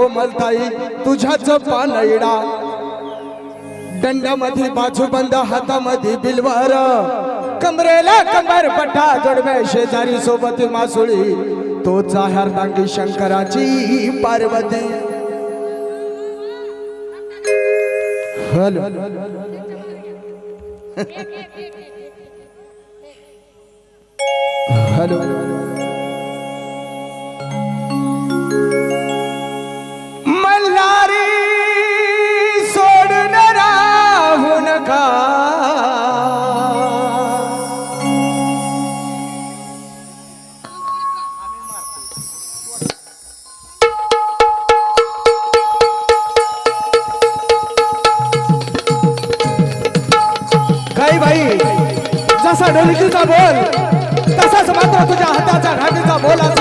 कोमलताई तुझ्याच पानयडा दंडामध्ये बाजूबंद हातामध्ये बिलवर. कमरेला कमर पट्टा जोडवे शेजारी सोबत मासुळी. तोच हरदांगी शंकराची पार्वती. हॅलो. हॅलो. तसा ढोलकीचा बोल तसाच मात्र तुझ्या हाताचा घाटीचा बोल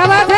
রাধা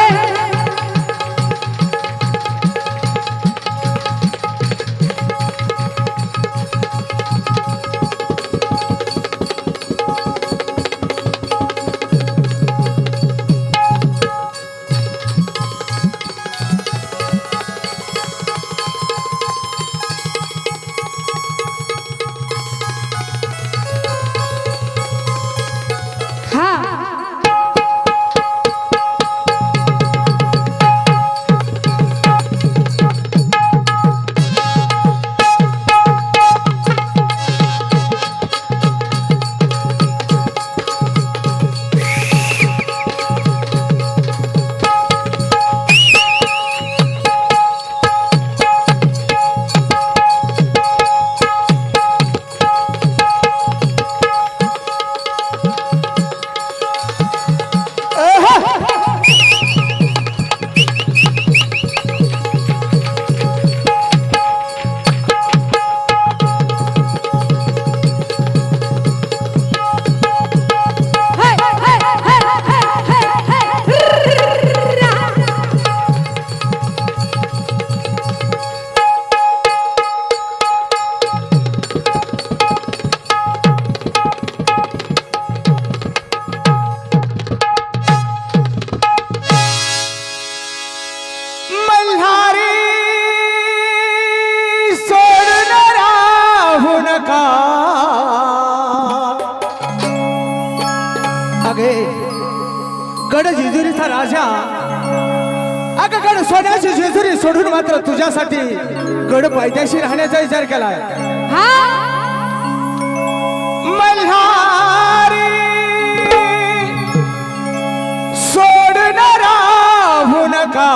गड जेजुरीचा राजा. अगं गड सोन्याची जेजुरी सोडून मात्र तुझ्यासाठी गड पायथ्याशी राहण्याचा विचार केलाय. हा? मल्हारी सोडणार राहू नका.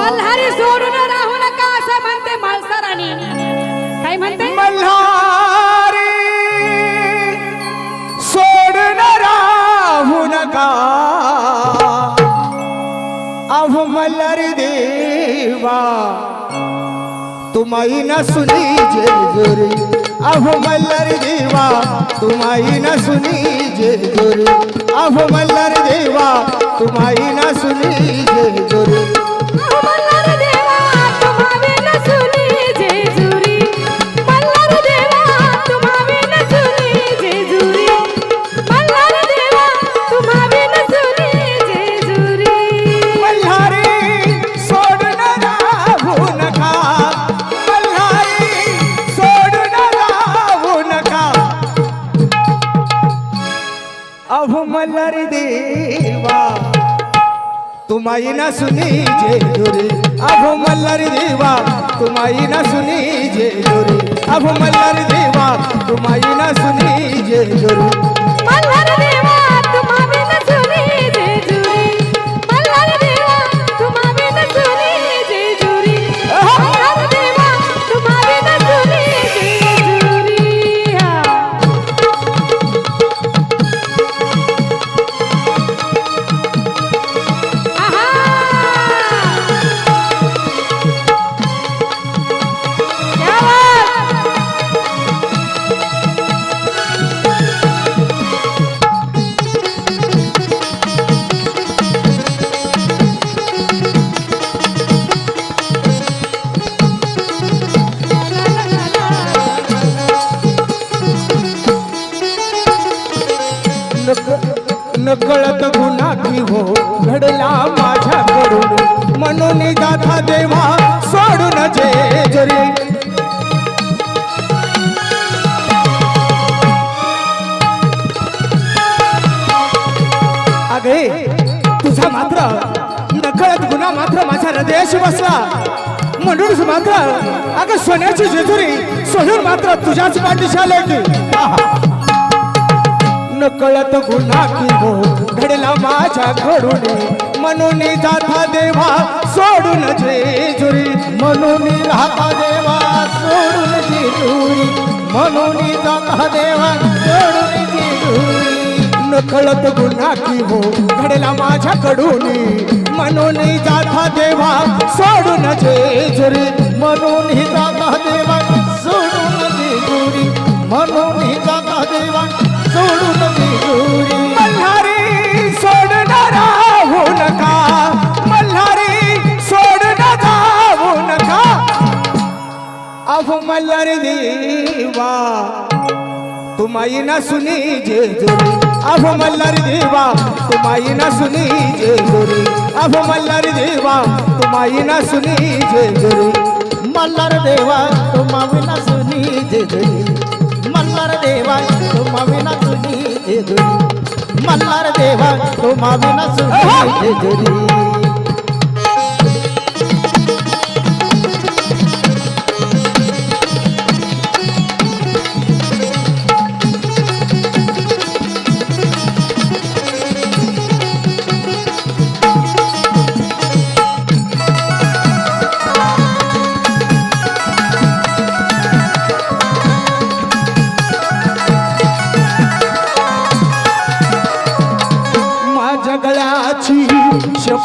मल्हारी सोडून राहू नका असं म्हणते मालसाराणी काय म्हणते? देवा तुम्हाही न सुनी जेजुरी अहो मल्लर देवा तुम्हाही न सुनी जेजुरी अहो मल्लर देवा तुम्हाई न सुनी जे जोरी. अहो मल्हारी देवा. तुम्हाही ना सुनी जेजुरी अहो मल्हारी देवा तुम्हाही ना सुनी जेजुरी अहो मल्हारी देवा तुम्हाही ना सुनी जेजुरी मल्हार देवा माझ्याकडून गाथा देवा सोडून जेजुरी अगे तुझा मात्र नकळत गुन्हा मात्र माझ्या हृदयाशी बसला. म्हणूनच मात्र अगं सोन्याची जेजुरी सोडून मात्र तुझ्याच पाठीशी आले की नकळत गुन्हा की हो घडला माझ्या घडून. म्हणून जाता देवा सोडून जेजुरी म्हणून राहता देवा सोडून जेजुरी म्हणून जाता देवा सोडून जेजुरी. नकळत गुन्हा की हो घडला माझ्याकडून. म्हणून जाता देवा सोडून जेजुरी म्हणून जाता देवा सोडून जेजुरी. म्हणून जाता देवा सोडून जेजुरी. तुम्हाही ना सुनी जे जोरी. अहो मल्लर देवा तुम्हाही ना सुनी जे जोरी. अहो मल्लर देवा तुम्हाही ना सुनी जे जोरी. मल्लर देवा तुम्हा ना सुनी जे जोरी. मल्लर देवा तुम्हा ना सुनी जे जोरी. मल्लर देवा तुम्हा ना सुनी जे जोरी.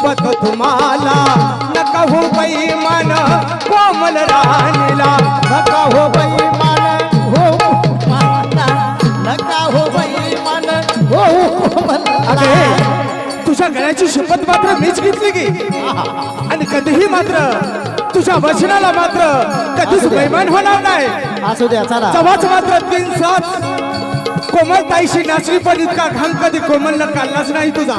शपथ तुम्हाला. नका हो बाई मान कोमल राणीला. नका हो बाई मान हो नका हो बाई मान हो अगे तुझ्या गळ्याची शपथ मात्र मीच घेतली की. आणि कधीही मात्र तुझ्या वचनाला मात्र कधीच बैमान होणार नाही. असू द्या चला. जवाच मात्र तीन सात. कोमल ताईशी नाचली पण इतका घाम कधी कोमलनं काढलाच नाही तुझा.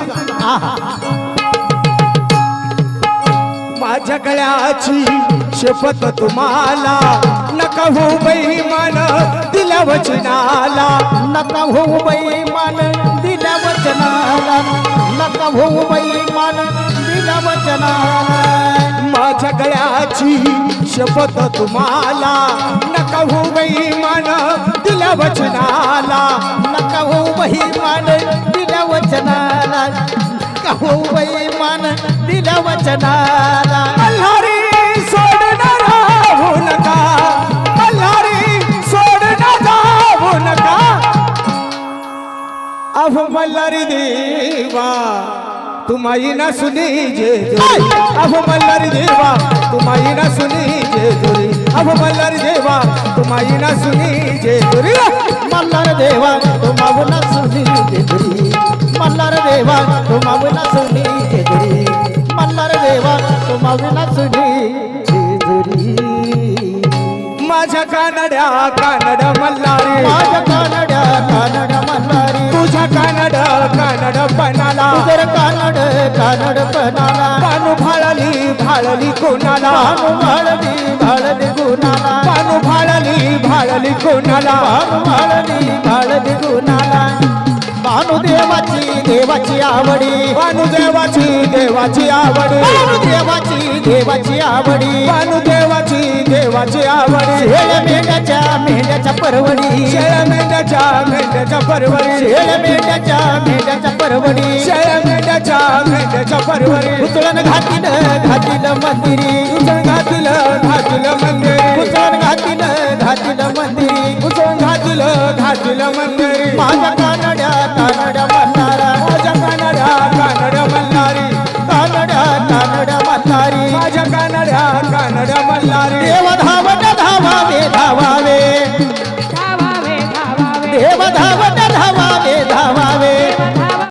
माझ्या गळ्याची शपथ तुम्हाला. नका हो बैमान दिल्या वचनाला नका हो बैमान मान दिल्या वचनाला नका हो मान दिल्या वचनाला माझ्या गळ्याची शपथ तुम्हाला. नका हो बैमान मान दिल्या वचनाला नका हो बैमान मान वचनाला नका होऊ बाई मान दिला वचनाला। तुम्हाही ना सुनी जे जोरी। अहो मल्हारी देवा तुम्हाही ना सुनी जे जोरी। अहो मल्हारी देवा तुम्हाही ना सुनी जे जोरी। मल्हार देवा तो मावना सुनी जेजुरी मल्हार देवा तो मावना सुनी जेजुरी मल्हार देवा तो मावना सुनी जेजुरी माझ्या कानड्या कानड मल्हारी। माझ्या कानड्या कानड मल्हारी। तुझ्या कानड कानड बनाला तुझर कानड कानड पणाला. पानू भाळली भाळली कोणाला? भानु भाळली भाळली गुणाला. पानू भाळली भाळली कोणाला? भाळली भाळली गुणाला. भानु देवाची आवडी. पानू देवाची आवड. भानु देवाची आवडी. पानू देवाची आवड. शेळ मेंढ्याच्या मेंढ्याच्या परवडी. शेळ मेंढ्याच्या मेंढ्याच्या परवरी शेळ मेंढ्याच्या मेंढ्याच्या परवडी. शेळ मेंढ्याच्या मेंढ्याच्या परवरी उचलन घातील घातील मंदिरी. उचल घातील घातील मंदिरी. उचलन घातील घातील मंदिरी. उचल घातील घातील मंदिरी. माझ्या